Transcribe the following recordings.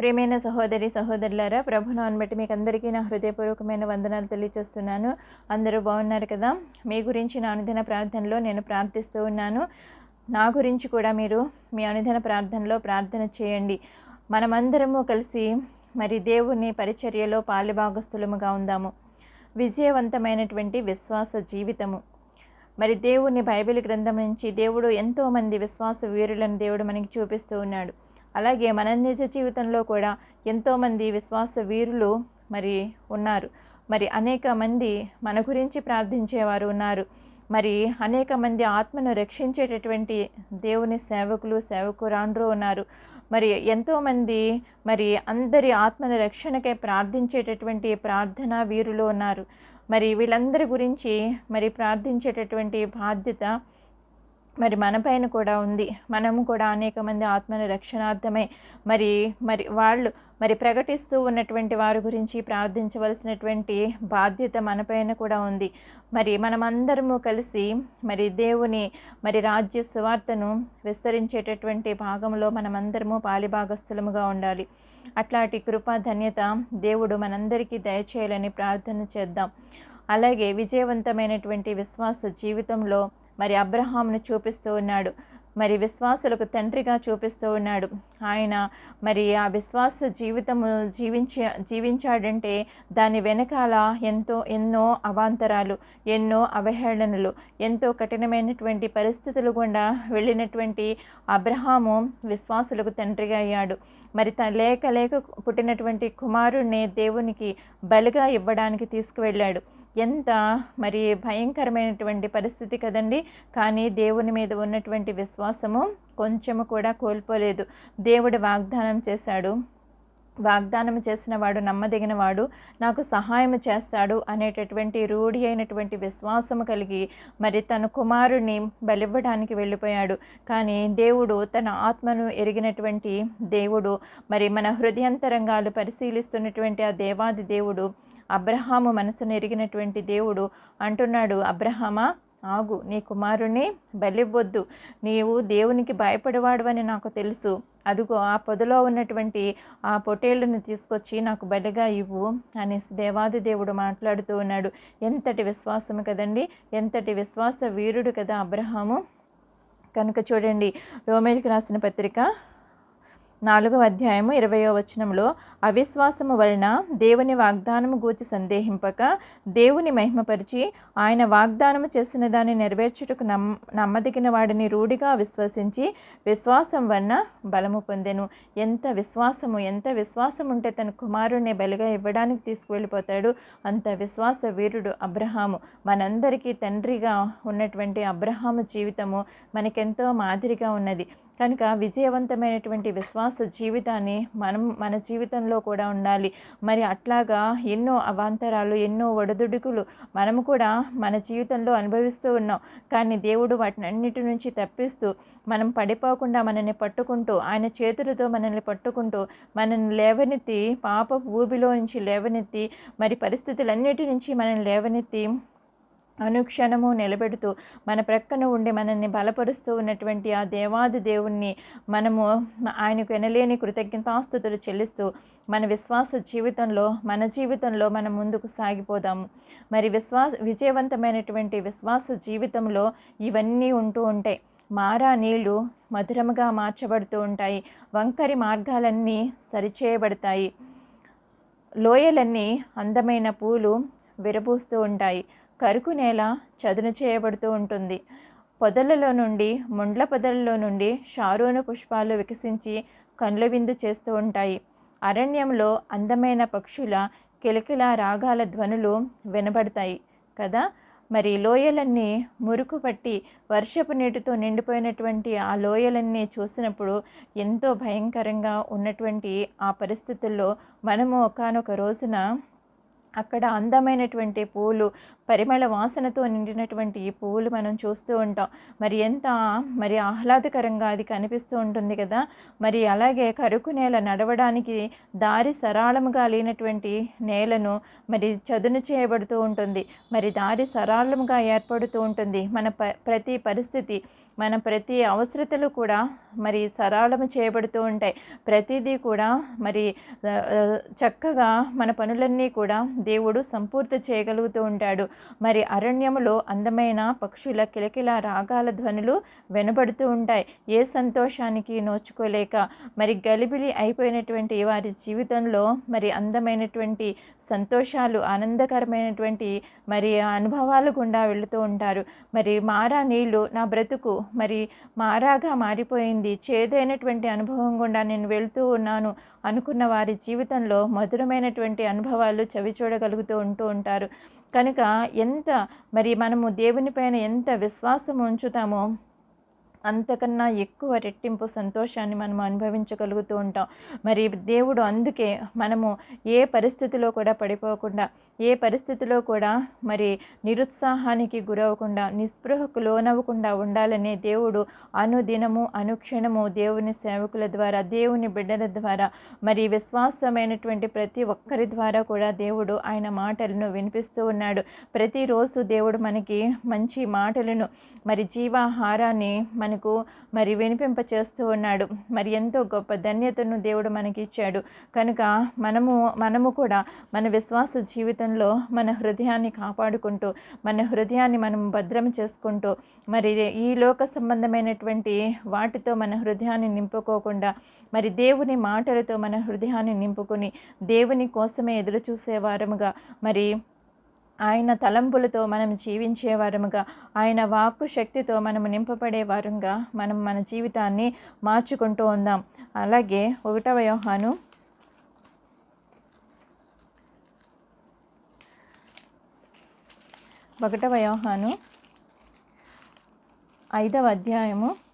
ప్రియమైన సహోదరి సహోదరులారా ప్రభునాన్ని బట్టి మీకు అందరికీ నా హృదయపూర్వకమైన వందనాలు తెలియజేస్తున్నాను అందరూ బాగున్నారు కదా? మీ గురించి నా అనుదిన ప్రార్థనలో నేను ప్రార్థిస్తూ ఉన్నాను. నా గురించి కూడా మీరు మీ అనుదిన ప్రార్థనలో ప్రార్థన చేయండి. మనమందరము కలిసి మరి దేవుని పరిచర్యలో పాలిభాగస్థులముగా ఉందాము. విజయవంతమైనటువంటి విశ్వాస జీవితము. మరి దేవుని బైబిల్ గ్రంథం నుంచి దేవుడు ఎంతోమంది విశ్వాస వీరులను దేవుడు మనకి చూపిస్తూ ఉన్నాడు. అలాగే మన నిజ జీవితంలో కూడా ఎంతోమంది విశ్వాస వీరులు మరి ఉన్నారు. మరి అనేక మంది మన గురించి ప్రార్థించేవారు ఉన్నారు. మరి అనేక మంది ఆత్మను రక్షించేటటువంటి దేవుని సేవకులు సేవకురాండ్రు ఉన్నారు. మరి ఎంతోమంది మరి అందరి ఆత్మల రక్షణకై ప్రార్థించేటటువంటి ప్రార్థనా వీరులు ఉన్నారు. మరి వీళ్ళందరి గురించి మరి ప్రార్థించేటటువంటి బాధ్యత మరి మనపైన కూడా ఉంది. మనము కూడా అనేక మంది ఆత్మల రక్షణార్థమై. మరి మరి వాళ్ళు మరి ప్రకటిస్తూ ఉన్నటువంటి వారి గురించి ప్రార్థించవలసినటువంటి బాధ్యత మనపైన కూడా ఉంది. మరి మనమందరము కలిసి మరి దేవుని మరి రాజ్య సువార్తను విస్తరించేటటువంటి భాగంలో మనమందరము పాలిభాగస్థులముగా ఉండాలి. అట్లాంటి కృపా ధన్యత దేవుడు మనందరికీ దయచేయాలని ప్రార్థన చేద్దాం. అలాగే విజయవంతమైనటువంటి విశ్వాస జీవితంలో మరి అబ్రహాంను చూపిస్తూ ఉన్నాడు. మరి విశ్వాసులకు తండ్రిగా చూపిస్తూ ఉన్నాడు. ఆయన మరి ఆ విశ్వాస జీవితము జీవించే జీవించాడంటే దాని వెనకాల ఎంతో ఎన్నో అవాంతరాలు ఎన్నో అవహేళనలు ఎంతో కఠినమైనటువంటి పరిస్థితులు గుండా వెళ్ళినటువంటి అబ్రహాము విశ్వాసులకు తండ్రిగా అయ్యాడు. మరి త లేక లేక పుట్టినటువంటి కుమారుణ్ణి దేవునికి బలిగా ఇవ్వడానికి తీసుకువెళ్ళాడు. ఎంత మరి భయంకరమైనటువంటి పరిస్థితి కదండి. కానీ దేవుని మీద ఉన్నటువంటి విశ్వాసము కొంచెము కూడా కోల్పోలేదు. దేవుడు వాగ్దానం చేశాడు. వాగ్దానం చేసిన వాడు నమ్మదగిన వాడు. నాకు సహాయం చేస్తాడు అనేటటువంటి రూఢి అయినటువంటి విశ్వాసము కలిగి మరి తన కుమారుని బలివ్వడానికి వెళ్ళిపోయాడు. కానీ దేవుడు తన ఆత్మను ఎరిగినటువంటి దేవుడు మరి మన హృదయంతరంగాలు పరిశీలిస్తున్నటువంటి ఆ దేవాది దేవుడు అబ్రహాము మనసును ఎరిగినటువంటి దేవుడు అంటున్నాడు అబ్రహామా ఆగు నీ కుమారుణ్ణి బలివ్వద్దు. నీవు దేవునికి భయపడేవాడువని నాకు తెలుసు. అదిగో ఆ పొదలో ఉన్నటువంటి ఆ పొటేళ్ళను తీసుకొచ్చి నాకు బలిగా ఇవ్వు అనేసి దేవాది దేవుడు మాట్లాడుతూ ఉన్నాడు. ఎంతటి విశ్వాసం కదండి? ఎంతటి విశ్వాస వీరుడు కదా అబ్రహాము? కనుక చూడండి రోమేల్కి రాసిన పత్రిక నాలుగవ అధ్యాయము ఇరవయో వచనంలో అవిశ్వాసము వలన దేవుని వాగ్దానము గూర్చి సందేహింపక దేవుని మహిమపరిచి ఆయన వాగ్దానము చేసిన దాన్ని నెరవేర్చుటకు నమ్ నమ్మదగిన వాడిని రూఢిగా విశ్వసించి విశ్వాసం వలన బలము పొందెను. ఎంత విశ్వాసము ఎంత విశ్వాసం ఉంటే తన కుమారుణ్ణి బలిగా ఇవ్వడానికి తీసుకువెళ్ళిపోతాడు. అంత విశ్వాస వీరుడు అబ్రహాము. మనందరికీ తండ్రిగా ఉన్నటువంటి అబ్రహాము జీవితము మనకెంతో మాదిరిగా ఉన్నది. కనుక విజయవంతమైనటువంటి విశ్వాస జీవితాన్ని మనం మన జీవితంలో కూడా ఉండాలి. మరి అట్లాగా ఎన్నో అవాంతరాలు ఎన్నో ఒడదుడుకులు మనము కూడా మన జీవితంలో అనుభవిస్తూ ఉన్నాం. కానీ దేవుడు వాటిని అన్నిటి నుంచి తప్పిస్తూ మనం పడిపోకుండా మనల్ని పట్టుకుంటూ ఆయన చేతులతో మనల్ని పట్టుకుంటూ మనల్ని లేవనెత్తి పాప ఊబిలో నుంచి లేవనెత్తి మరి పరిస్థితులన్నిటి నుంచి మనల్ని లేవనెత్తి అనుక్షణము నిలబెడుతూ మన ప్రక్కన ఉండి మనల్ని బలపరుస్తూ ఉన్నటువంటి ఆ దేవాది దేవుణ్ణి మనము ఆయనకు ఎనలేని కృతజ్ఞతాస్థుతులు చెల్లిస్తూ మన విశ్వాస జీవితంలో మన జీవితంలో మనం ముందుకు సాగిపోదాము. మరి విశ్వాస విజయవంతమైనటువంటి విశ్వాస జీవితంలో ఇవన్నీ ఉంటూ ఉంటాయి మారా నీళ్ళు మధురముగా మార్చబడుతూ ఉంటాయి. వంకరి మార్గాలన్నీ సరిచేయబడతాయి. లోయలన్నీ అందమైన పూలు విరబూస్తూ ఉంటాయి. కరుకు నేల చదును చేయబడుతూ ఉంటుంది. పొదలలో నుండి ముండ్ల పొదలలో నుండి షారోను పుష్పాలు వికసించి కండ్ల విందు చేస్తూ ఉంటాయి. అరణ్యంలో అందమైన పక్షుల కిలకిల రాగాల ధ్వనులు వినబడతాయి కదా? మరి లోయలన్నీ మురుకు పట్టి వర్షపు నీటితో నిండిపోయినటువంటి ఆ లోయలన్నీ చూసినప్పుడు ఎంతో భయంకరంగా ఉన్నటువంటి ఆ పరిస్థితుల్లో మనము ఒకనొక రోజున అక్కడ అందమైనటువంటి పూలు పరిమళ వాసనతో నిండినటువంటి ఈ పువ్వులు మనం చూస్తూ ఉంటాం. మరి ఎంత మరి ఆహ్లాదకరంగా అది కనిపిస్తూ ఉంటుంది కదా? మరి అలాగే కరుకు నేల నడవడానికి దారి సరళముగా లేనటువంటి నేలను మరి చదును చేయబడుతూ ఉంటుంది. మరి దారి సరళముగా ఏర్పడుతూ ఉంటుంది. మన ప ప్రతి పరిస్థితి మన ప్రతి అవసరతలు కూడా మరి సరళము చేయబడుతూ ఉంటాయి. ప్రతిదీ కూడా మరి చక్కగా మన పనులన్నీ కూడా దేవుడు సంపూర్తి చేయగలుగుతూ ఉంటాడు. మరి అరణ్యములో అందమైన పక్షుల కిలకిల రాగాల ధ్వనులు వినబడుతూ ఉంటాయి. ఏ సంతోషానికి నోచుకోలేక మరి గలిబిలి అయిపోయినటువంటి వారి జీవితంలో మరి అందమైనటువంటి సంతోషాలు ఆనందకరమైనటువంటి మరి అనుభవాలు గుండా వెళుతూ ఉంటారు. మరి మారా నీళ్ళు నా బ్రతుకు మరి మారాగా మారిపోయింది. చేదైనటువంటి అనుభవం గుండా నేను వెళ్తూ ఉన్నాను. అనుకున్న వారి జీవితంలో మధురమైనటువంటి అనుభవాలు చవి చూడగలుగుతూ ఉంటూ ఉంటారు. కనుక ఎంత మరి మనము దేవుని పైన ఎంత విశ్వాసం ఉంచుతామో అంతకన్నా ఎక్కువ రెట్టింపు సంతోషాన్ని మనం అనుభవించగలుగుతూ ఉంటాం. మరి దేవుడు అందుకే మనము ఏ పరిస్థితిలో కూడా పడిపోకుండా ఏ పరిస్థితిలో కూడా మరి నిరుత్సాహానికి గురవకుండా నిస్పృహకు లోనవ్వకుండా ఉండాలనే దేవుడు అనుదినము అనుక్షణము దేవుని సేవకుల ద్వారా దేవుని బిడ్డల ద్వారా మరి విశ్వాసమైనటువంటి ప్రతి ఒక్కరి ద్వారా కూడా దేవుడు ఆయన మాటలను వినిపిస్తూ ఉన్నాడు. ప్రతిరోజు దేవుడు మనకి మంచి మాటలను మరి జీవాహారాన్ని మన మనకు మరి వినిపింప చేస్తూ ఉన్నాడు. మరి ఎంతో గొప్ప ధన్యతను దేవుడు మనకి ఇచ్చాడు కనుక మనము మనము కూడా మన విశ్వాస జీవితంలో మన హృదయాన్ని కాపాడుకుంటూ మన హృదయాన్ని మనం భద్రం చేసుకుంటూ మరి ఈ లోక సంబంధమైనటువంటి వాటితో మన హృదయాన్ని నింపుకోకుండా మరి దేవుని మాటలతో మన హృదయాన్ని నింపుకొని దేవుని కోసమే ఎదురు చూసేవారముగా మరి ఆయన తలంపులతో మనం జీవించే వారముగా ఆయన వాక్కు శక్తితో మనము నింపబడే వారంగా మనం మన జీవితాన్ని మార్చుకుంటూ ఉందాం. అలాగే ఒకటవ యోహాను. ఒకటవ యోహాను. ఐదవ అధ్యాయము.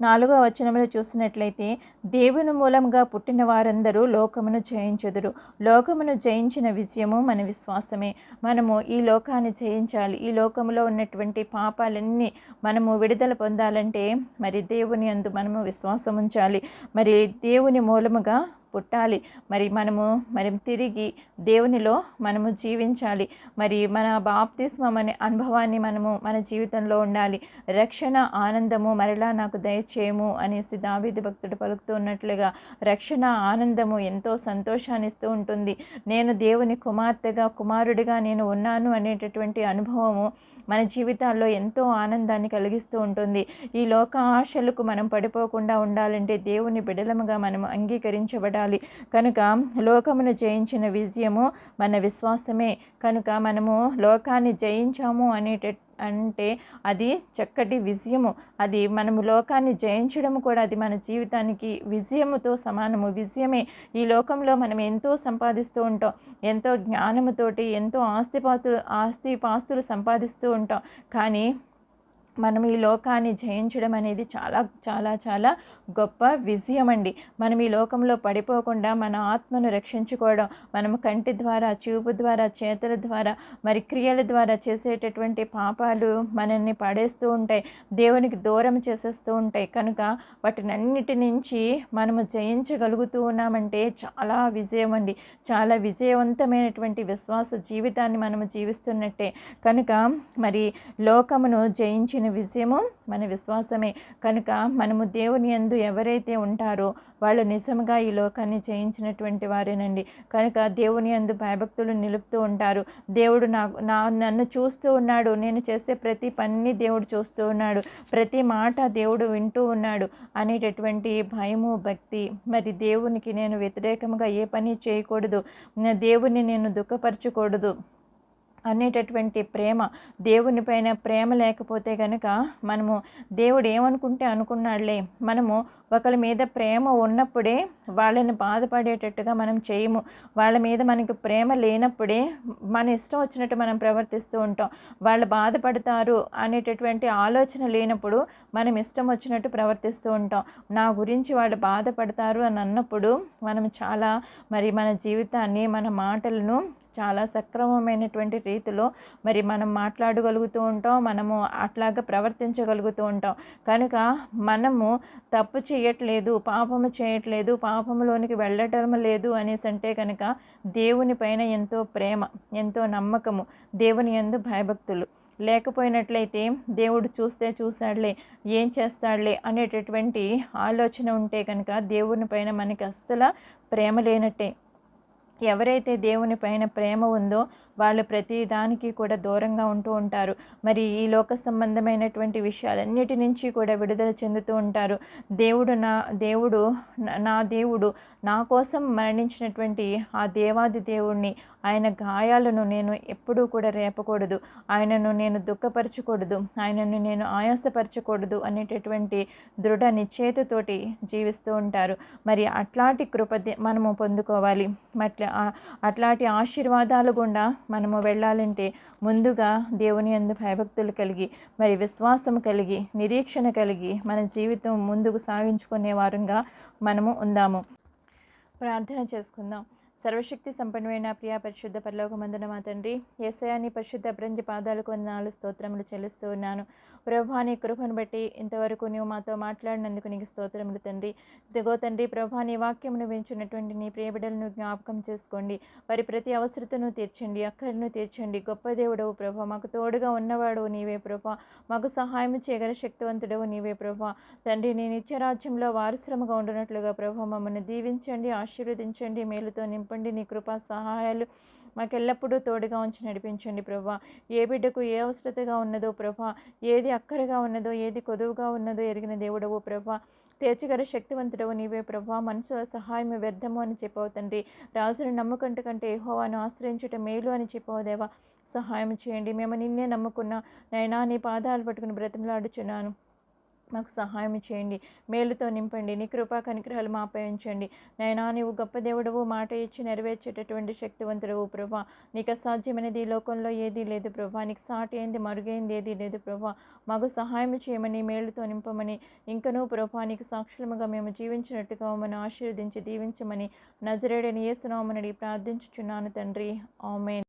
నాలుగో వచనంలో చూసినట్లయితే దేవుని మూలంగా పుట్టిన వారందరూ లోకమును జయించుదురు. లోకమును జయించిన విజయము మన విశ్వాసమే. మనము ఈ లోకాన్ని జయించాలి. ఈ లోకములో ఉన్నటువంటి పాపాలన్నీ మనము విడుదల పొందాలంటే మరి దేవుని అందు మనము విశ్వాసం ఉంచాలి మరి దేవుని మూలముగా పుట్టాలి. మరి మనము మరి తిరిగి దేవునిలో మనము జీవించాలి. మరి మన బాప్తిస్మం అనే అనుభవాన్ని మనము మన జీవితంలో ఉండాలి. రక్షణ ఆనందము మరలా నాకు దయచేయము అనేసి దావిది భక్తుడు పలుకుతున్నట్లుగా రక్షణ ఆనందము ఎంతో సంతోషాన్ని ఇస్తూ ఉంటుంది. నేను దేవుని కుమార్తెగా కుమారుడిగా నేను ఉన్నాను అనేటటువంటి అనుభవము మన జీవితాల్లో ఎంతో ఆనందాన్ని కలిగిస్తూ ఉంటుంది. ఈ లోక ఆశలకు మనం పడిపోకుండా ఉండాలంటే దేవుని బిడలముగా మనం అంగీకరించబడాలి. పడాలి కనుక లోకమును జయించిన విజయము మన విశ్వాసమే. కనుక మనము లోకాన్ని జయించాము అనేట అంటే అది చక్కటి విజయము. అది మనము లోకాన్ని జయించడం కూడా అది మన జీవితానికి విజయముతో సమానము విజయమే. ఈ లోకంలో మనం ఎంతో సంపాదిస్తూ ఉంటాం. ఎంతో జ్ఞానముతోటి ఎంతో ఆస్తిపాతులు ఆస్తి పాస్తులు సంపాదిస్తూ ఉంటాం. కానీ మనం ఈ లోకాన్ని జయించడం అనేది చాలా చాలా చాలా గొప్ప విజయం అండి మనం ఈ లోకంలో పడిపోకుండా మన ఆత్మను రక్షించుకోవడం మనం కంటి ద్వారా చూపు ద్వారా చేతుల ద్వారా మరి క్రియల ద్వారా చేసేటటువంటి పాపాలు మనల్ని పడేస్తూ ఉంటాయి. దేవునికి దూరం చేసేస్తూ ఉంటాయి. కనుక వాటినన్నిటి నుంచి మనము జయించగలుగుతూ ఉన్నామంటే చాలా విజయం అండి చాలా విజయవంతమైనటువంటి విశ్వాస జీవితాన్ని మనము జీవిస్తున్నట్టే. కనుక మరి లోకమును జయించిన విజయము మన విశ్వాసమే. కనుక మనము దేవుని ఎందు ఎవరైతే ఉంటారో వాళ్ళు నిజంగా ఈ లోకాన్ని చేయించినటువంటి వారేనండి. కనుక దేవుని ఎందు భయభక్తులు నిలుపుతూ ఉంటారు. దేవుడు నాకు నా నన్ను చూస్తూ ఉన్నాడు. నేను చేసే ప్రతి పని దేవుడు చూస్తూ ఉన్నాడు. ప్రతి మాట దేవుడు వింటూ ఉన్నాడు అనేటటువంటి భయము భక్తి. మరి దేవునికి నేను వ్యతిరేకంగా ఏ పని చేయకూడదు. దేవుని నేను దుఃఖపరచకూడదు. అనేటటువంటి ప్రేమ దేవుని పైన ప్రేమ లేకపోతే కనుక మనము దేవుడు ఏమనుకుంటే అనుకున్నాడులే. మనము ఒకళ్ళ మీద ప్రేమ ఉన్నప్పుడే వాళ్ళని బాధపడేటట్టుగా మనం చేయము. వాళ్ళ మీద మనకి ప్రేమ లేనప్పుడే మన ఇష్టం వచ్చినట్టు మనం ప్రవర్తిస్తూ ఉంటాం. వాళ్ళు బాధపడతారు అనేటటువంటి ఆలోచన లేనప్పుడు మనం ఇష్టం వచ్చినట్టు ప్రవర్తిస్తూ ఉంటాం. నా గురించి వాళ్ళు బాధపడతారు అని అన్నప్పుడు మనం చాలా మరి మన జీవితాన్ని మన మాటలను చాలా సక్రమమైనటువంటి రీతిలో మరి మనం మాట్లాడగలుగుతూ ఉంటాం మనము అట్లాగా ప్రవర్తించగలుగుతూ ఉంటాం. కనుక మనము తప్పు చేయట్లేదు పాపము చేయట్లేదు పాపములోనికి వెళ్ళటం లేదు అనేసి అంటే కనుక దేవుని పైన ఎంతో ప్రేమ ఎంతో నమ్మకము దేవుని ఎందు భయభక్తులు. లేకపోయినట్లయితే దేవుడు చూస్తే చూశాడులే ఏం చేస్తాడులే అనేటటువంటి ఆలోచన ఉంటే కనుక దేవుని పైన మనకి అస్సలు ప్రేమ లేనట్టే. ఎవరైతే దేవుని పైన ప్రేమ ఉందో వాళ్ళు ప్రతి దానికి కూడా దూరంగా ఉంటూ ఉంటారు. మరి ఈ లోక సంబంధమైనటువంటి విషయాలన్నిటి నుంచి కూడా విడుదల చెందుతూ ఉంటారు. దేవుడు నా దేవుడు నా దేవుడు నా కోసం మరణించినటువంటి ఆ దేవాది దేవుణ్ణి ఆయన గాయాలను నేను ఎప్పుడూ కూడా రేపకూడదు. ఆయనను నేను దుఃఖపరచకూడదు. ఆయనను నేను ఆయాసపరచకూడదు అనేటటువంటి దృఢ నిశ్చేతతోటి జీవిస్తూ ఉంటారు. మరి అట్లాంటి కృప మనము పొందుకోవాలి. అట్లా అట్లాంటి ఆశీర్వాదాలు గుండా మనము వెళ్ళాలంటే ముందుగా దేవుని అందు భయభక్తులు కలిగి మరి విశ్వాసం కలిగి నిరీక్షణ కలిగి మన జీవితం ముందుకు సాగించుకునే వారంగా మనము ఉందాము. ప్రార్థన చేసుకుందాం. సర్వశక్తి సంపన్నమైన ప్రియ పరిశుద్ధ పరలోకమందున మా తండ్రి ఏసయాని పరిశుద్ధ బ్రంజ పాదాలకు నాలుగు స్తోత్రములు చెల్లిస్తూ ఉన్నాను. ప్రభా నీ కృపను బట్టి ఇంతవరకు నువ్వు మాతో మాట్లాడినందుకు నీకు స్తోత్రములు తండ్రి. దిగో తండ్రి ప్రభా నీ వాక్యమును వించినటువంటి నీ ప్రియబిడలను జ్ఞాపకం చేసుకోండి. వారి ప్రతి అవసరతను తీర్చండి అక్కడను తీర్చండి. గొప్ప దేవుడవు ప్రభా మాకు తోడుగా ఉన్నవాడు నీవే ప్రభా మాకు సహాయం చేయగల శక్తివంతుడవు నీవే ప్రభా తండ్రి నీ నిత్యరాజ్యంలో వారసులముగా ఉండినట్లుగా ప్రభా మమ్మల్ని దీవించండి ఆశీర్వదించండి మేలుతో పంపండి నీ కృపా సహాయాలు మాకెల్లప్పుడూ తోడుగా ఉంచి నడిపించండి ప్రభా. ఏ బిడ్డకు ఏ అవసరతగా ఉన్నదో ప్రభా ఏది అక్కరగా ఉన్నదో ఏది కొదువుగా ఉన్నదో ఎరిగిన దేవుడవు ప్రభా. తీర్చగల శక్తివంతుడవు నీవే ప్రభా. మనసు సహాయం వ్యర్థము అని చెప్పవు తండ్రి. రాజును నమ్ముకంట కంటే ఏహోవాను ఆశ్రయించటం మేలు అని చెప్పవు దేవా. సహాయం చేయండి. మేము నిన్నే నమ్ముకున్న నైనా నీ పాదాలు పట్టుకుని బ్రతిమలాడుచున్నాను. మాకు సహాయం చేయండి. మేలుతో నింపండి. నీ కృపా కనిగ్రహాలు మాపై ఉంచండి. నైనా నీవు గొప్ప దేవుడవు. మాట ఇచ్చి నెరవేర్చేటటువంటి శక్తివంతుడవు ప్రభా. నీకు అసాధ్యమైనది ఈ లోకంలో ఏదీ లేదు ప్రభా. నీకు సాటి అయింది మరుగైంది ఏదీ లేదు ప్రభా. మాకు సహాయం చేయమని మేలుతో నింపమని ఇంకనూ ప్రభా నీకు సాక్షులముగా మేము జీవించినట్టుగా మమ్మల్ని ఆశీర్వదించి దీవించమని నజరేడని ఏసునామని ప్రార్థించుచున్నాను తండ్రి. ఆమెన్.